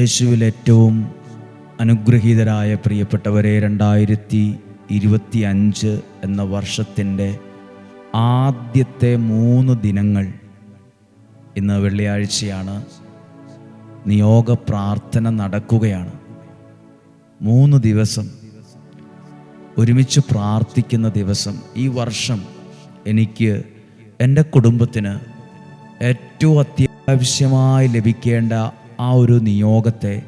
യേശുവിൽ ഏറ്റവും അനുഗ്രഹീതരായ പ്രിയപ്പെട്ടവരെ രണ്ടായിരത്തി ഇരുപത്തി അഞ്ച് എന്ന വർഷത്തിന്റെ ആദ്യത്തെ മൂന്ന് ദിനങ്ങൾ ഇന്ന് വെള്ളിയാഴ്ചയാണ്. നിയോഗ പ്രാർത്ഥന നടക്കുകയാണ്. മൂന്ന് ദിവസം ഒരുമിച്ച് പ്രാർത്ഥിക്കുന്ന ദിവസം. ഈ വർഷം എനിക്ക് എന്റെ കുടുംബത്തിന് ഏറ്റവും അത്യാവശ്യമായി ലഭിക്കേണ്ട ആ ഒരു നിയോഗത്തെ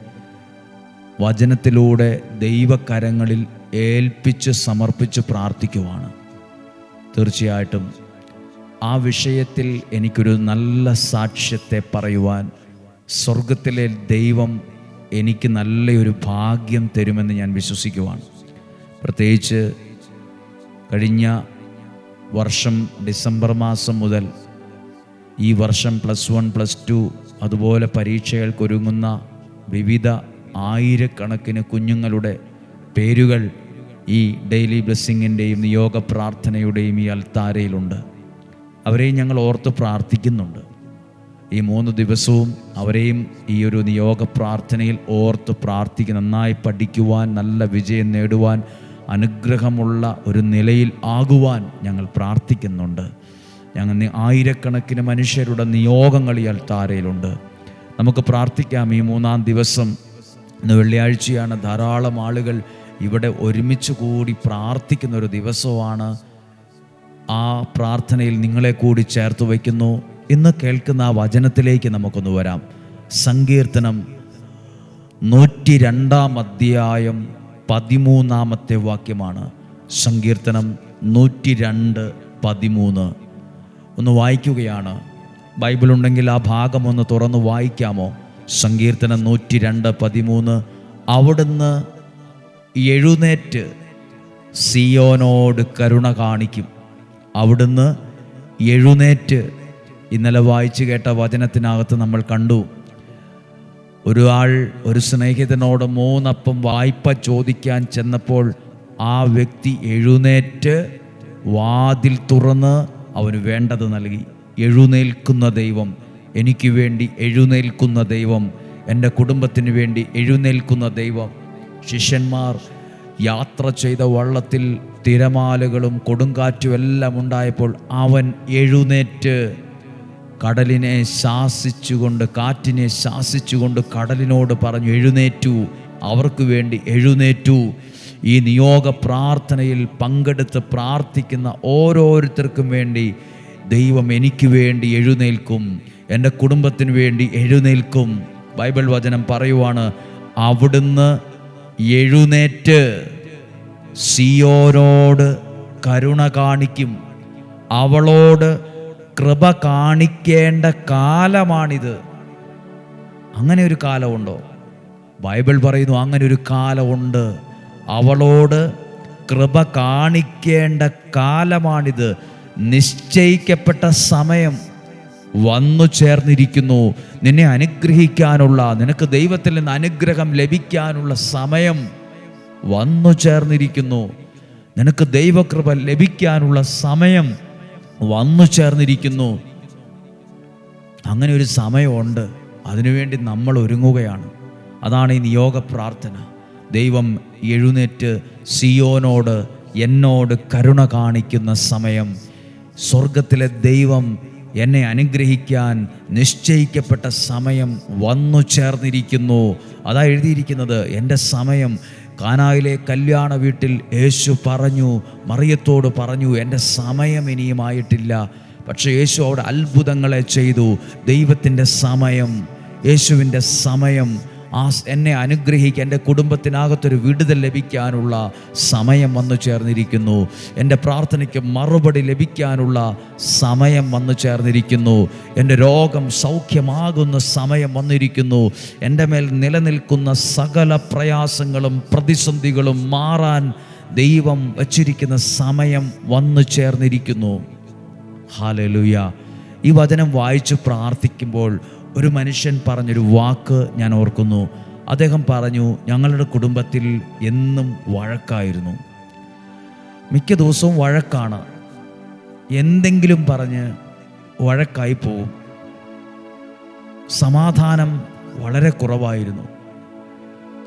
വചനത്തിലൂടെ ദൈവകരങ്ങളിൽ ഏൽപ്പിച്ച് സമർപ്പിച്ച് പ്രാർത്ഥിക്കുവാണ്. തീർച്ചയായിട്ടും ആ വിഷയത്തിൽ എനിക്കൊരു നല്ല സാക്ഷ്യത്തെ പറയുവാൻ സ്വർഗത്തിലെ ദൈവം എനിക്ക് നല്ലൊരു ഭാഗ്യം തരുമെന്ന് ഞാൻ വിശ്വസിക്കുവാണ്. പ്രത്യേകിച്ച് കഴിഞ്ഞ വർഷം ഡിസംബർ മാസം മുതൽ ഈ വർഷം പ്ലസ് വൺ പ്ലസ് ടു അതുപോലെ പരീക്ഷകൾക്കൊരുങ്ങുന്ന വിവിധ ആയിരക്കണക്കിന് കുഞ്ഞുങ്ങളുടെ പേരുകൾ ഈ ഡെയിലി ബ്ലെസ്സിങ്ങിന്റെയും നിയോഗ പ്രാർത്ഥനയുടെയും ഈ അൽത്താരയിലുണ്ട്. അവരെയും ഞങ്ങൾ ഓർത്ത് പ്രാർത്ഥിക്കുന്നുണ്ട്. ഈ മൂന്ന് ദിവസവും അവരെയും ഈ ഒരു നിയോഗ പ്രാർത്ഥനയിൽ ഓർത്ത് പ്രാർത്ഥിക്കുക നന്നായി പഠിക്കുവാൻ നല്ല വിജയം നേടുവാൻ അനുഗ്രഹമുള്ള ഒരു നിലയിൽ ആകുവാൻ ഞങ്ങൾ പ്രാർത്ഥിക്കുന്നുണ്ട്. ഞങ്ങൾ ആയിരക്കണക്കിന് മനുഷ്യരുടെ നിയോഗങ്ങൾ ഈ അൽത്താരയിലുണ്ട്. നമുക്ക് പ്രാർത്ഥിക്കാം ഈ മൂന്നാം ദിവസം. ഇന്ന് വെള്ളിയാഴ്ചയാണ്. ധാരാളം ആളുകൾ ഇവിടെ ഒരുമിച്ച് കൂടി പ്രാർത്ഥിക്കുന്ന ഒരു ദിവസമാണ്. ആ പ്രാർത്ഥനയിൽ നിങ്ങളെ കൂടി ചേർത്ത് വയ്ക്കുന്നു. ഇന്ന് കേൾക്കുന്ന ആ വചനത്തിലേക്ക് നമുക്കൊന്ന് വരാം. സങ്കീർത്തനം നൂറ്റി രണ്ടാം അധ്യായം പതിമൂന്നാമത്തെ വാക്യമാണ്. സങ്കീർത്തനം നൂറ്റി രണ്ട് പതിമൂന്ന്. ഒന്ന് വായിക്കുകയാണ്. ബൈബിൾ ഉണ്ടെങ്കിൽ ആ ഭാഗം ഒന്ന് തുറന്ന് വായിക്കാമോ? സങ്കീർത്തനം നൂറ്റി രണ്ട് പതിമൂന്ന്. അവിടുന്ന് എഴുന്നേറ്റ് സിയോനോട് കരുണ കാണിക്കും. അവിടുന്ന് എഴുന്നേറ്റ് ഇന്നലെ വായിച്ചു കേട്ട വചനത്തിനകത്ത് നമ്മൾ കണ്ടു. ഒരു ആൾ ഒരു സ്നേഹിതനോട് മൂന്നപ്പം വായ്പ ചോദിക്കാൻ ചെന്നപ്പോൾ ആ വ്യക്തി എഴുന്നേറ്റ് വാതിൽ തുറന്ന് അവന് വേണ്ടത് നൽകി. എഴുന്നേൽക്കുന്ന ദൈവം എനിക്ക് വേണ്ടി എഴുന്നേൽക്കുന്ന ദൈവം എന്റെ കുടുംബത്തിന് വേണ്ടി എഴുന്നേൽക്കുന്ന ദൈവം. ശിഷ്യന്മാർ യാത്ര ചെയ്ത വള്ളത്തിൽ തിരമാലകളും കൊടുങ്കാറ്റും എല്ലാം ഉണ്ടായപ്പോൾ അവൻ എഴുന്നേറ്റ് കടലിനെ ശാസിച്ചുകൊണ്ട് കാറ്റിനെ ശാസിച്ചുകൊണ്ട് കടലിനോട് പറഞ്ഞു എഴുന്നേറ്റു അവർക്ക് വേണ്ടി എഴുന്നേറ്റു. ഈ നിയോഗ പ്രാർത്ഥനയിൽ പങ്കെടുത്ത് പ്രാർത്ഥിക്കുന്ന ഓരോരുത്തർക്കും വേണ്ടി ദൈവം എനിക്ക് വേണ്ടി എഴുന്നേൽക്കും. എന്റെ കുടുംബത്തിന് വേണ്ടി എഴുന്നേൽക്കും. ബൈബിൾ വചനം പറയുവാണ് അവിടുന്ന് എഴുന്നേറ്റ് സിയോനോട് കരുണ കാണിക്കും. അവളോട് കൃപ കാണിക്കേണ്ട കാലമാണിത്. അങ്ങനെ ഒരു കാലമുണ്ടോ? ബൈബിൾ പറയുന്നു അങ്ങനെ ഒരു കാലമുണ്ട്. അവളോട് കൃപ കാണിക്കേണ്ട കാലമാണിത്. നിശ്ചയിക്കപ്പെട്ട സമയം വന്നു ചേർന്നിരിക്കുന്നു. നിന്നെ അനുഗ്രഹിക്കാനുള്ള നിനക്ക് ദൈവത്തിൽ നിന്ന് അനുഗ്രഹം ലഭിക്കാനുള്ള സമയം വന്നു ചേർന്നിരിക്കുന്നു. നിനക്ക് ദൈവകൃപ ലഭിക്കാനുള്ള സമയം വന്നു ചേർന്നിരിക്കുന്നു. അങ്ങനെ ഒരു സമയമുണ്ട്. അതിനുവേണ്ടി നമ്മൾ ഒരുങ്ങുകയാണ്. അതാണ് ഈ നിയോഗ പ്രാർത്ഥന ദൈവം എഴുന്നേറ്റ് സിയോനോട് എന്നോട് കരുണ കാണിക്കുന്ന സമയം. സ്വർഗത്തിലെ ദൈവം എന്നെ അനുഗ്രഹിക്കാൻ നിശ്ചയിക്കപ്പെട്ട സമയം വന്നു ചേർന്നിരിക്കുന്നു. അതാ എഴുതിയിരിക്കുന്നത് എന്റെ സമയം കാനായിലെ കല്യാണ വീട്ടിൽ യേശു പറഞ്ഞു മറിയത്തോട് പറഞ്ഞു എന്റെ സമയം ഇനിയുമായിട്ടില്ല. പക്ഷേ യേശു അവിടെ അത്ഭുതങ്ങളെ ചെയ്തു. ദൈവത്തിന്റെ സമയം യേശുവിന്റെ സമയം ആ എന്നെ അനുഗ്രഹിക്കുക എന്റെ കുടുംബത്തിനകത്തൊരു വിടുതൽ ലഭിക്കാനുള്ള സമയം വന്നു ചേർന്നിരിക്കുന്നു. എന്റെ പ്രാർത്ഥനയ്ക്ക് മറുപടി ലഭിക്കാനുള്ള സമയം വന്നു ചേർന്നിരിക്കുന്നു. എന്റെ രോഗം സൗഖ്യമാകുന്ന സമയം വന്നിരിക്കുന്നു. എന്റെ മേൽ നിലനിൽക്കുന്ന സകല പ്രയാസങ്ങളും പ്രതിസന്ധികളും മാറാൻ ദൈവം വച്ചിരിക്കുന്ന സമയം വന്നു ചേർന്നിരിക്കുന്നു. ഹാലലുയ. ഈ വചനം വായിച്ച് പ്രാർത്ഥിക്കുമ്പോൾ ഒരു മനുഷ്യൻ പറഞ്ഞൊരു വാക്ക് ഞാൻ ഓർക്കുന്നു. അദ്ദേഹം പറഞ്ഞു ഞങ്ങളുടെ കുടുംബത്തിൽ എന്നും വഴക്കായിരുന്നു. മിക്ക ദിവസവും വഴക്കാണ്. എന്തെങ്കിലും പറഞ്ഞ് വഴക്കായി പോവും. സമാധാനം വളരെ കുറവായിരുന്നു.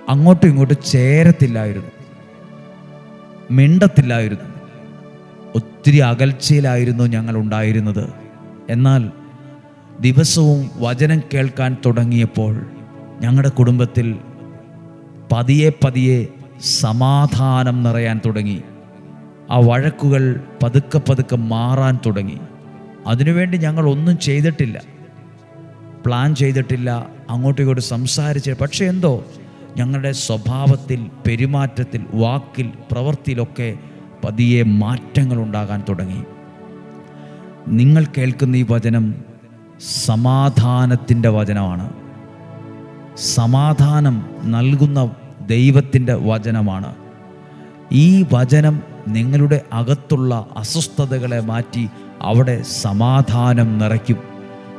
അങ്ങോട്ടും ഇങ്ങോട്ടും ചേരത്തില്ലായിരുന്നു. മിണ്ടത്തില്ലായിരുന്നു. ഒത്തിരി അകൽച്ചയിലായിരുന്നു ഞങ്ങൾ ഉണ്ടായിരുന്നത്. എന്നാൽ ദിവസവും വചനം കേൾക്കാൻ തുടങ്ങിയപ്പോൾ ഞങ്ങളുടെ കുടുംബത്തിൽ പതിയെ പതിയെ സമാധാനം നിറയാൻ തുടങ്ങി. ആ വഴക്കുകൾ പതുക്കെ പതുക്കെ മാറാൻ തുടങ്ങി. അതിനുവേണ്ടി ഞങ്ങൾ ഒന്നും ചെയ്തിട്ടില്ല. പ്ലാൻ ചെയ്തിട്ടില്ല അങ്ങോട്ടും ഇങ്ങോട്ടും സംസാരിച്ച് പക്ഷേ എന്തോ ഞങ്ങളുടെ സ്വഭാവത്തിൽ പെരുമാറ്റത്തിൽ വാക്കിൽ പ്രവൃത്തിയിലൊക്കെ പതിയെ മാറ്റങ്ങൾ ഉണ്ടാകാൻ തുടങ്ങി. നിങ്ങൾ കേൾക്കുന്ന ഈ വചനം സമാധാനത്തിന്റെ വചനമാണ്. സമാധാനം നൽകുന്ന ദൈവത്തിന്റെ വചനമാണ്. ഈ വചനം നിങ്ങളുടെ അകത്തുള്ള അസ്വസ്ഥതകളെ മാറ്റി അവിടെ സമാധാനം നിറയ്ക്കും.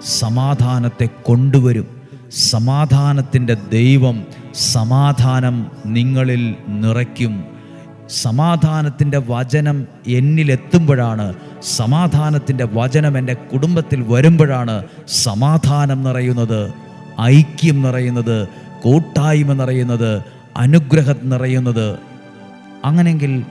സമാധാനത്തെ കൊണ്ടുവരും. സമാധാനത്തിന്റെ ദൈവം സമാധാനം നിങ്ങളിൽ നിറയ്ക്കും. സമാധാനത്തിന്റെ വചനം എന്നിലെത്തുമ്പോഴാണ് സമാധാനത്തിന്റെ വചനം എന്റെ കുടുംബത്തിൽ വരുമ്പോഴാണ് സമാധാനം നിറയുന്നത് ഐക്യം നിറയുന്നത് കൂട്ടായ്മ നിറയുന്നത് അനുഗ്രഹം നിറയുന്നത്. അങ്ങനെങ്കിൽ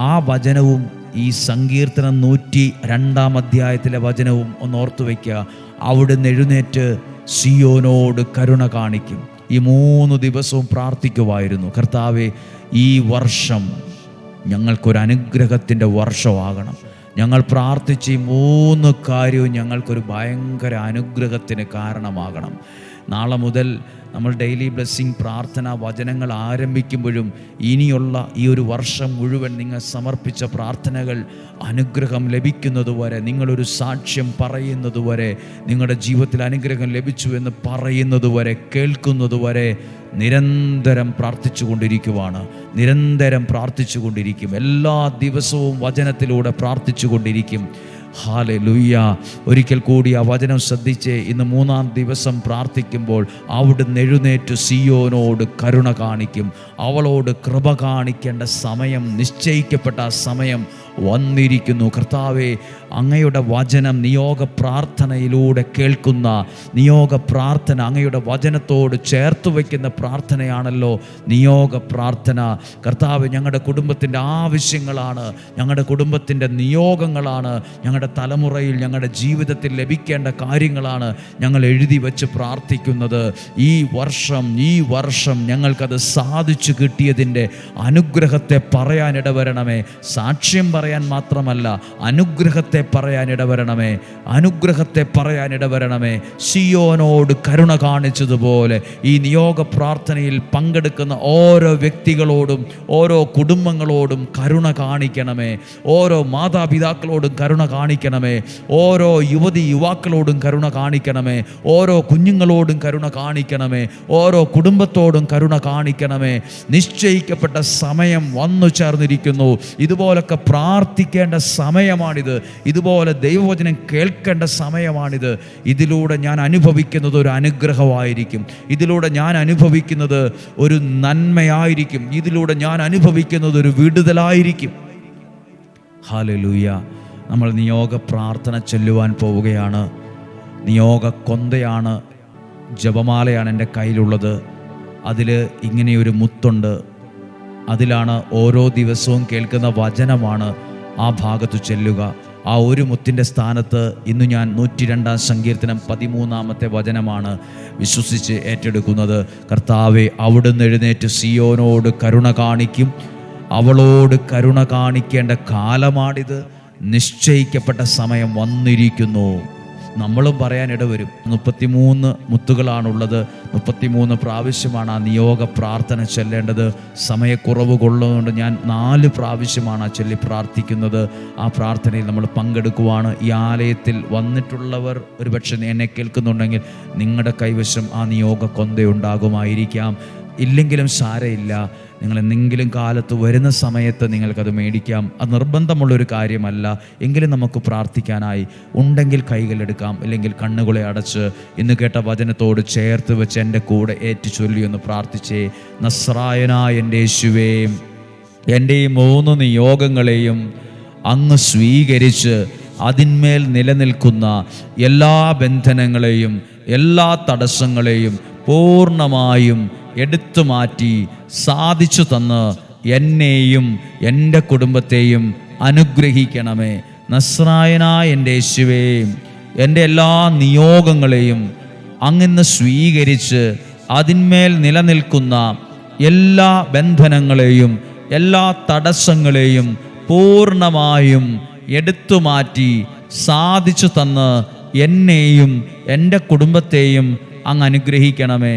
ആ വചനവും ഈ സങ്കീർത്തനം നൂറ്റി രണ്ടാം അധ്യായത്തിലെ വചനവും ഒന്ന് ഓർത്തു വയ്ക്കുക അവിടുന്ന് എഴുന്നേറ്റ് സിയോനോട് കരുണ കാണിക്കും. ഈ മൂന്ന് ദിവസവും പ്രാർത്ഥിക്കുമായിരുന്നു കർത്താവെ ഈ വർഷം ഞങ്ങൾക്കൊരു അനുഗ്രഹത്തിന്റെ വർഷമാകണം. ഞങ്ങൾ പ്രാർത്ഥിച്ച് ഈ മൂന്ന് കാര്യവും ഞങ്ങൾക്കൊരു ഭയങ്കര അനുഗ്രഹത്തിന് കാരണമാകണം. നാളെ മുതൽ നമ്മൾ ഡെയിലി ബ്ലെസ്സിങ് പ്രാർത്ഥന വചനങ്ങൾ ആരംഭിക്കുമ്പോഴും ഇനിയുള്ള ഈ ഒരു വർഷം മുഴുവൻ നിങ്ങൾ സമർപ്പിച്ച പ്രാർത്ഥനകൾ അനുഗ്രഹം ലഭിക്കുന്നതുവരെ നിങ്ങളൊരു സാക്ഷ്യം പറയുന്നതുവരെ നിങ്ങളുടെ ജീവിതത്തിൽ അനുഗ്രഹം ലഭിച്ചു എന്ന് പറയുന്നതുവരെ കേൾക്കുന്നതുവരെ നിരന്തരം പ്രാർത്ഥിച്ചു കൊണ്ടിരിക്കുവാണ്. നിരന്തരം പ്രാർത്ഥിച്ചു കൊണ്ടിരിക്കും. എല്ലാ ദിവസവും വചനത്തിലൂടെ പ്രാർത്ഥിച്ചു കൊണ്ടിരിക്കും. ഹാലെ ലുയ്യ ഒരിക്കൽ കൂടി ആ വചനം ശ്രദ്ധിച്ച് ഇന്ന് മൂന്നാം ദിവസം പ്രാർത്ഥിക്കുമ്പോൾ അവിടുന്ന് എഴുന്നേറ്റ് സിയോനോട് കരുണ കാണിക്കും. അവളോട് കൃപ കാണിക്കേണ്ട സമയം നിശ്ചയിക്കപ്പെട്ട ആ സമയം വന്നിരിക്കുന്നു. കർത്താവെ അങ്ങയുടെ വചനം നിയോഗ പ്രാർത്ഥനയിലൂടെ കേൾക്കുന്ന നിയോഗ പ്രാർത്ഥന അങ്ങയുടെ വചനത്തോട് ചേർത്ത് വയ്ക്കുന്ന പ്രാർത്ഥനയാണല്ലോ നിയോഗ പ്രാർത്ഥന. കർത്താവ് ഞങ്ങളുടെ കുടുംബത്തിന്റെ ആവശ്യങ്ങളാണ് ഞങ്ങളുടെ കുടുംബത്തിന്റെ നിയോഗങ്ങളാണ് ഞങ്ങളുടെ തലമുറയിൽ ഞങ്ങളുടെ ജീവിതത്തിൽ ലഭിക്കേണ്ട കാര്യങ്ങളാണ് ഞങ്ങൾ എഴുതി വെച്ച് പ്രാർത്ഥിക്കുന്നത്. ഈ വർഷം ഈ വർഷം ഞങ്ങൾക്കത് സാധിച്ചു കിട്ടിയതിന്റെ അനുഗ്രഹത്തെ പറയാനിടവരണമേ. സാക്ഷ്യം സാക്ഷ്യം പറയാൻ മാത്രമല്ല അനുഗ്രഹത്തെ പറയാൻ ഇടവരണമേ അനുഗ്രഹത്തെ പറയാൻ ഇടവരണമേ. സിയോനോട് കരുണ കാണിച്ചതുപോലെ ഈ നിയോഗ പ്രാർത്ഥനയിൽ പങ്കെടുക്കുന്ന ഓരോ വ്യക്തികളോടും ഓരോ കുടുംബങ്ങളോടും കരുണ കാണിക്കണമേ. ഓരോ മാതാപിതാക്കളോടും കരുണ കാണിക്കണമേ. ഓരോ യുവതി യുവാക്കളോടും കരുണ കാണിക്കണമേ. ഓരോ കുഞ്ഞുങ്ങളോടും കരുണ കാണിക്കണമേ. ഓരോ കുടുംബത്തോടും കരുണ കാണിക്കണമേ. നിശ്ചയിക്കപ്പെട്ട സമയം വന്നു ചേർന്നിരിക്കുന്നു. ഇതുപോലൊക്കെ പ്രാർത്ഥിക്കേണ്ട സമയമാണിത്. ഇതുപോലെ ദൈവവചനം കേൾക്കേണ്ട സമയമാണിത്. ഇതിലൂടെ ഞാൻ അനുഭവിക്കുന്നത് ഒരു അനുഗ്രഹമായിരിക്കും. ഇതിലൂടെ ഞാൻ അനുഭവിക്കുന്നത് ഒരു നന്മയായിരിക്കും. ഇതിലൂടെ ഞാൻ അനുഭവിക്കുന്നത് ഒരു വിടുതലായിരിക്കും. ഹാലലൂയ നമ്മൾ നിയോഗ പ്രാർത്ഥന ചൊല്ലുവാൻ പോവുകയാണ്. നിയോഗ കൊന്തയാണ് ജപമാലയാണ് എന്റെ കയ്യിലുള്ളത്. അതിൽ ഇങ്ങനെയൊരു മുത്തുണ്ട്. അതിലാണ് ഓരോ ദിവസവും കേൾക്കുന്ന വചനമാണ്. ആ ഭാഗത്ത് ചെല്ലുക. ആ ഒരു മുത്തിന്റെ സ്ഥാനത്ത് ഇന്ന് ഞാൻ നൂറ്റി രണ്ടാം സങ്കീർത്തനം പതിമൂന്നാമത്തെ വചനമാണ് വിശ്വസിച്ച് ഏറ്റെടുക്കുന്നത്. കർത്താവെ അവിടുന്ന് എഴുന്നേറ്റ് സിയോനോട് കരുണ കാണിക്കും. അവളോട് കരുണ കാണിക്കേണ്ട കാലമാണിത്. നിശ്ചയിക്കപ്പെട്ട സമയം വന്നിരിക്കുന്നു. നമ്മളും പറയാനിട വരും മുപ്പത്തിമൂന്ന് മുത്തുകളാണുള്ളത്. മുപ്പത്തിമൂന്ന് പ്രാവശ്യമാണ് ആ നിയോഗ പ്രാർത്ഥന ചൊല്ലേണ്ടത്. സമയക്കുറവ് കൊള്ളുന്നതുകൊണ്ട് ഞാൻ നാല് പ്രാവശ്യമാണ് ആ ചൊല്ലി പ്രാർത്ഥിക്കുന്നത്. ആ പ്രാർത്ഥനയിൽ നമ്മൾ പങ്കെടുക്കുവാണ്. ഈ ആലയത്തിൽ വന്നിട്ടുള്ളവർ ഒരുപക്ഷെ എന്നെ കേൾക്കുന്നുണ്ടെങ്കിൽ നിങ്ങളുടെ കൈവശം ആ നിയോഗ കൊന്തയുണ്ടാകുമായിരിക്കാം. ഇല്ലെങ്കിലും സാരയില്ല നിങ്ങൾ എന്തെങ്കിലും കാലത്ത് വരുന്ന സമയത്ത് നിങ്ങൾക്കത് മേടിക്കാം. അത് നിർബന്ധമുള്ളൊരു കാര്യമല്ല. എങ്കിലും നമുക്ക് പ്രാർത്ഥിക്കാനായി ഉണ്ടെങ്കിൽ കൈകളെടുക്കാം അല്ലെങ്കിൽ കണ്ണുകളെ അടച്ച് ഇന്ന് കേട്ട വചനത്തോട് ചേർത്ത് വെച്ച് എന്റെ കൂടെ ഏറ്റു ചൊല്ലി ഒന്ന് പ്രാർത്ഥിച്ചേ. നസ്രായനായ എന്റെ യേശുവേ എന്റെ ഈ മൂന്ന് നിയോഗങ്ങളെയും അങ്ങ് സ്വീകരിച്ച് അതിന്മേൽ നിലനിൽക്കുന്ന എല്ലാ ബന്ധനങ്ങളെയും എല്ലാ തടസ്സങ്ങളെയും പൂർണമായും എടുത്തു മാറ്റി സാധിച്ചു തന്ന് എന്നെയും എന്റെ കുടുംബത്തെയും അനുഗ്രഹിക്കണമേ. നസ്രായനായ എന്റെ യേശുവേ എന്റെ എല്ലാ നിയോഗങ്ങളെയും അങ്ങിന്ന് സ്വീകരിച്ച് അതിന്മേൽ നിലനിൽക്കുന്ന എല്ലാ ബന്ധനങ്ങളെയും എല്ലാ തടസ്സങ്ങളെയും പൂർണമായും എടുത്തു മാറ്റി സാധിച്ചു തന്ന് എന്നെയും എന്റെ കുടുംബത്തെയും അങ്ങ് അനുഗ്രഹിക്കണമേ.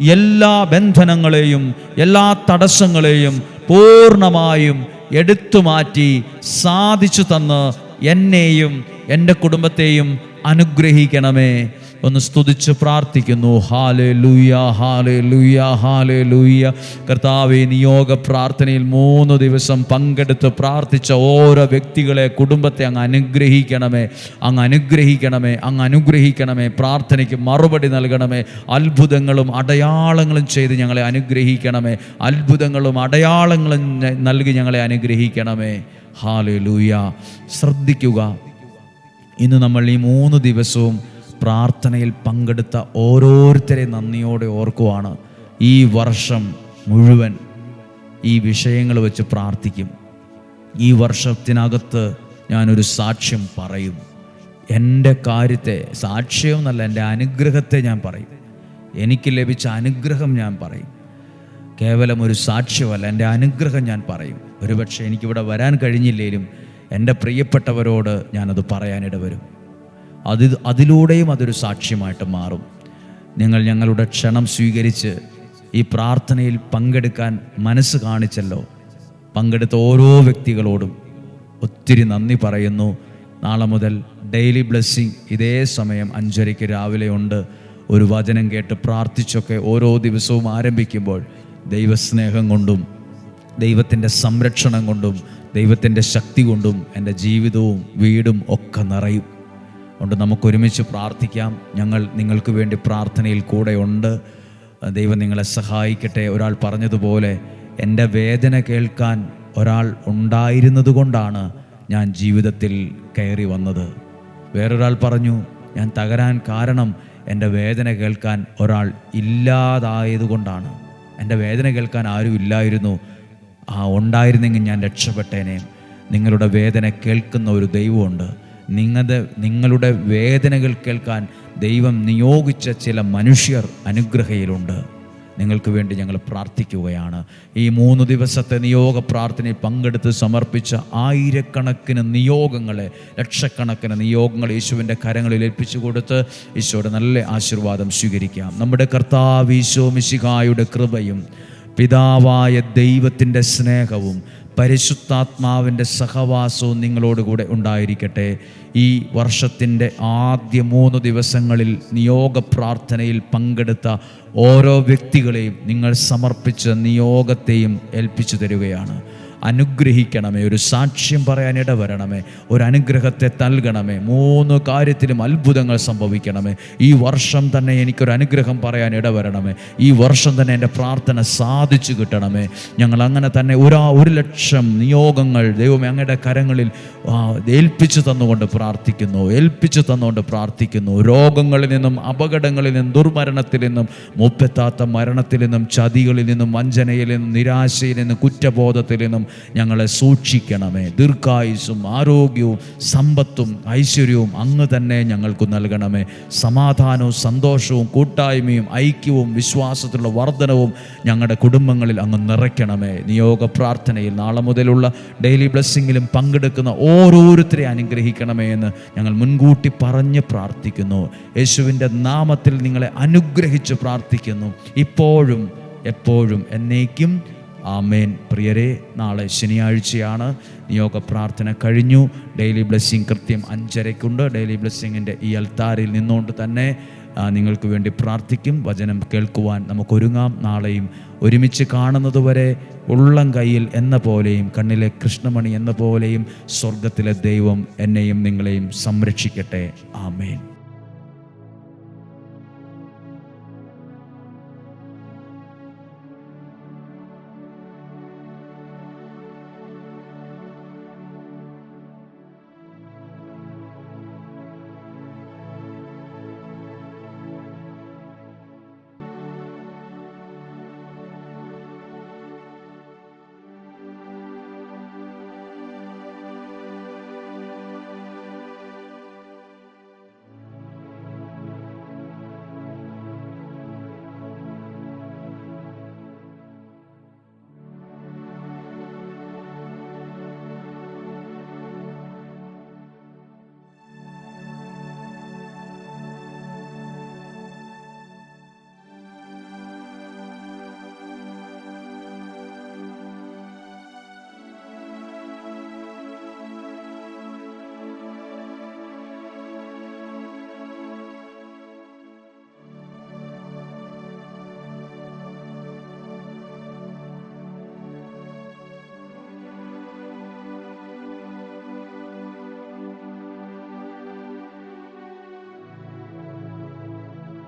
എല്ലാ ബന്ധനങ്ങളെയും എല്ലാ തടസ്സങ്ങളെയും പൂർണമായും എടുത്തു മാറ്റി സാധിച്ചു തന്ന് എന്നെയും എന്റെ കുടുംബത്തെയും അനുഗ്രഹിക്കണമേ. ഒന്ന് സ്തുതിച്ച് പ്രാർത്ഥിക്കുന്നു. ഹാലേ ലൂയ ഹാലേ ലൂയ ഹാലേ ലൂയ കർത്താവെ നിയോഗ പ്രാർത്ഥനയിൽ മൂന്ന് ദിവസം പങ്കെടുത്ത് പ്രാർത്ഥിച്ച ഓരോ വ്യക്തികളെ കുടുംബത്തെ അങ്ങ് അനുഗ്രഹിക്കണമേ. അങ്ങ് അനുഗ്രഹിക്കണമേ അങ്ങ് അനുഗ്രഹിക്കണമേ. പ്രാർത്ഥനയ്ക്ക് മറുപടി നൽകണമേ. അത്ഭുതങ്ങളും അടയാളങ്ങളും ചെയ്ത് ഞങ്ങളെ അനുഗ്രഹിക്കണമേ. അത്ഭുതങ്ങളും അടയാളങ്ങളും നൽകി ഞങ്ങളെ അനുഗ്രഹിക്കണമേ. ഹാലേ ലൂയ ശ്രദ്ധിക്കുക. ഇന്ന് നമ്മൾ ഈ മൂന്ന് ദിവസവും പ്രാർത്ഥനയിൽ പങ്കെടുത്ത ഓരോരുത്തരെ നന്ദിയോടെ ഓർക്കുവാണ് ഈ വർഷം മുഴുവൻ ഈ വിഷയങ്ങൾ വെച്ച് പ്രാർത്ഥിക്കും. ഈ വർഷത്തിനകത്ത് ഞാനൊരു സാക്ഷ്യം പറയും. എന്റെ കാര്യത്തെ സാക്ഷ്യം എന്നല്ല എന്റെ അനുഗ്രഹത്തെ ഞാൻ പറയും. എനിക്ക് ലഭിച്ച അനുഗ്രഹം ഞാൻ പറയും. കേവലം ഒരു സാക്ഷ്യമല്ല എന്റെ അനുഗ്രഹം ഞാൻ പറയും. ഒരുപക്ഷെ എനിക്കിവിടെ വരാൻ കഴിഞ്ഞില്ലേലും എന്റെ പ്രിയപ്പെട്ടവരോട് ഞാനത് പറയാനിട വരും അത് അതിലൂടെയും അതൊരു സാക്ഷ്യമായിട്ട് മാറും. നിങ്ങൾ ഞങ്ങളുടെ ക്ഷണം സ്വീകരിച്ച് ഈ പ്രാർത്ഥനയിൽ പങ്കെടുക്കാൻ മനസ്സ് കാണിച്ചല്ലോ. പങ്കെടുത്ത ഓരോ വ്യക്തികളോടും ഒത്തിരി നന്ദി പറയുന്നു. നാളെ മുതൽ ഡെയിലി ബ്ലെസ്സിങ് ഇതേ സമയം അഞ്ചരയ്ക്ക് രാവിലെ ഉണ്ട്. ഒരു വചനം കേട്ട് പ്രാർത്ഥിച്ചൊക്കെ ഓരോ ദിവസവും ആരംഭിക്കുമ്പോൾ ദൈവസ്നേഹം കൊണ്ടും ദൈവത്തിന്റെ സംരക്ഷണം കൊണ്ടും ദൈവത്തിന്റെ ശക്തി കൊണ്ടും എന്റെ ജീവിതവും വീടും ഒക്കെ നിറയും. അതുകൊണ്ട് നമുക്ക് ഒരുമിച്ച് പ്രാർത്ഥിക്കാം. ഞങ്ങൾ നിങ്ങൾക്ക് വേണ്ടി പ്രാർത്ഥനയിൽ കൂടെയുണ്ട് ദൈവം നിങ്ങളെ സഹായിക്കട്ടെ. ഒരാൾ പറഞ്ഞതുപോലെ എന്റെ വേദന കേൾക്കാൻ ഒരാൾ ഉണ്ടായിരുന്നത് കൊണ്ടാണ് ഞാൻ ജീവിതത്തിൽ കയറി വന്നത്. വേറൊരാൾ പറഞ്ഞു ഞാൻ തകരാൻ കാരണം എന്റെ വേദന കേൾക്കാൻ ഒരാൾ ഇല്ലാതായതുകൊണ്ടാണ് എന്റെ വേദന കേൾക്കാൻ ആരും ഇല്ലായിരുന്നു. ആ ഉണ്ടായിരുന്നെങ്കിൽ ഞാൻ രക്ഷപ്പെട്ടേനെ. നിങ്ങളുടെ വേദന കേൾക്കുന്ന ഒരു ദൈവമുണ്ട്. നിങ്ങളുടെ നിങ്ങളുടെ വേദനകൾ കേൾക്കാൻ ദൈവം നിയോഗിച്ച ചില മനുഷ്യർ അനുഗ്രഹയിലുണ്ട്. നിങ്ങൾക്ക് വേണ്ടി ഞങ്ങൾ പ്രാർത്ഥിക്കുകയാണ്. ഈ മൂന്ന് ദിവസത്തെ നിയോഗ പ്രാർത്ഥനയിൽ പങ്കെടുത്ത് സമർപ്പിച്ച ആയിരക്കണക്കിന് നിയോഗങ്ങളെ ലക്ഷക്കണക്കിന് നിയോഗങ്ങൾ യേശുവിന്റെ കരങ്ങളിൽ ഏൽപ്പിച്ചു കൊടുത്ത് ഈശോയുടെ നല്ല ആശീർവാദം സ്വീകരിക്കാം. നമ്മുടെ കർത്താവ് ഈശോ മിശിഹായുടെ കൃപയും പിതാവായ ദൈവത്തിന്റെ സ്നേഹവും പരിശുദ്ധാത്മാവിന്റെ സഹവാസവും നിങ്ങളോടുകൂടെ ഉണ്ടായിരിക്കട്ടെ. ഈ വർഷത്തിന്റെ ആദ്യ മൂന്ന് ദിവസങ്ങളിൽ നിയോഗ പ്രാർത്ഥനയിൽ പങ്കെടുത്ത ഓരോ വ്യക്തികളെയും നിങ്ങൾ സമർപ്പിച്ച നിയോഗത്തെയും ഏൽപ്പിച്ചു തരികയാണ്. അനുഗ്രഹിക്കണമേ. ഒരു സാക്ഷ്യം പറയാൻ ഇടവരണമേ. ഒരു അനുഗ്രഹത്തെ നൽകണമേ. മൂന്ന് കാര്യത്തിലും അത്ഭുതങ്ങൾ സംഭവിക്കണമേ. ഈ വർഷം തന്നെ എനിക്കൊരു അനുഗ്രഹം പറയാൻ ഇടവരണമേ. ഈ വർഷം തന്നെ എന്റെ പ്രാർത്ഥന സാധിച്ചു കിട്ടണമേ. ഞങ്ങൾ അങ്ങനെ തന്നെ ഒരാ ഒരു ലക്ഷം നിയോഗങ്ങൾ ദൈവമേ അങ്ങയുടെ കരങ്ങളിൽ ഏൽപ്പിച്ചു തന്നുകൊണ്ട് പ്രാർത്ഥിക്കുന്നു. ഏൽപ്പിച്ചു തന്നുകൊണ്ട് പ്രാർത്ഥിക്കുന്നു. രോഗങ്ങളിൽ നിന്നും അപകടങ്ങളിൽ നിന്നും ദുർമരണത്തിൽ നിന്നും മുപ്പെത്താത്ത മരണത്തിൽ നിന്നും ചതികളിൽ നിന്നും വഞ്ചനയിൽ നിന്നും നിരാശയിൽ നിന്നും കുറ്റബോധത്തിൽ നിന്നും ഞങ്ങളെ സൂക്ഷിക്കണമേ. ദീർഘായുസും ആരോഗ്യവും സമ്പത്തും ഐശ്വര്യവും അങ്ങ് തന്നെ ഞങ്ങൾക്ക് നൽകണമേ. സമാധാനവും സന്തോഷവും കൂട്ടായ്മയും ഐക്യവും വിശ്വാസത്തിലുള്ള വർധനവും ഞങ്ങളുടെ കുടുംബങ്ങളിൽ അങ്ങ് നിറയ്ക്കണമേ. നിയോഗ പ്രാർത്ഥനയിൽ നാളെ മുതലുള്ള ഡെയിലി ബ്ലെസ്സിങ്ങിലും പങ്കെടുക്കുന്ന ഓരോരുത്തരെ അനുഗ്രഹിക്കണമേ എന്ന് ഞങ്ങൾ മുൻകൂട്ടി പറഞ്ഞ് പ്രാർത്ഥിക്കുന്നു. യേശുവിന്റെ നാമത്തിൽ നിങ്ങളെ അനുഗ്രഹിച്ച് പ്രാർത്ഥിക്കുന്നു. ഇപ്പോഴും എപ്പോഴും എന്നേക്കും ആമേൻ. പ്രിയരെ നാളെ ശനിയാഴ്ചയാണ്. നിയോഗ പ്രാർത്ഥന കഴിഞ്ഞു. ഡെയിലി ബ്ലെസ്സിങ് കൃത്യം അഞ്ചരയ്ക്കുണ്ട്. ഡെയിലി ബ്ലെസ്സിങ്ങിന്റെ ഈ അൽത്താരിൽ നിന്നുകൊണ്ട് തന്നെ നിങ്ങൾക്ക് വേണ്ടി പ്രാർത്ഥിക്കും. വചനം കേൾക്കുവാൻ നമുക്കൊരുങ്ങാം. നാളെയും ഒരുമിച്ച് കാണുന്നതുവരെ ഉള്ളം കയ്യിൽ എന്ന പോലെയും കണ്ണിലെ കൃഷ്ണമണി എന്ന പോലെയും സ്വർഗത്തിലെ ദൈവം എന്നെയും നിങ്ങളെയും സംരക്ഷിക്കട്ടെ. ആമേൻ.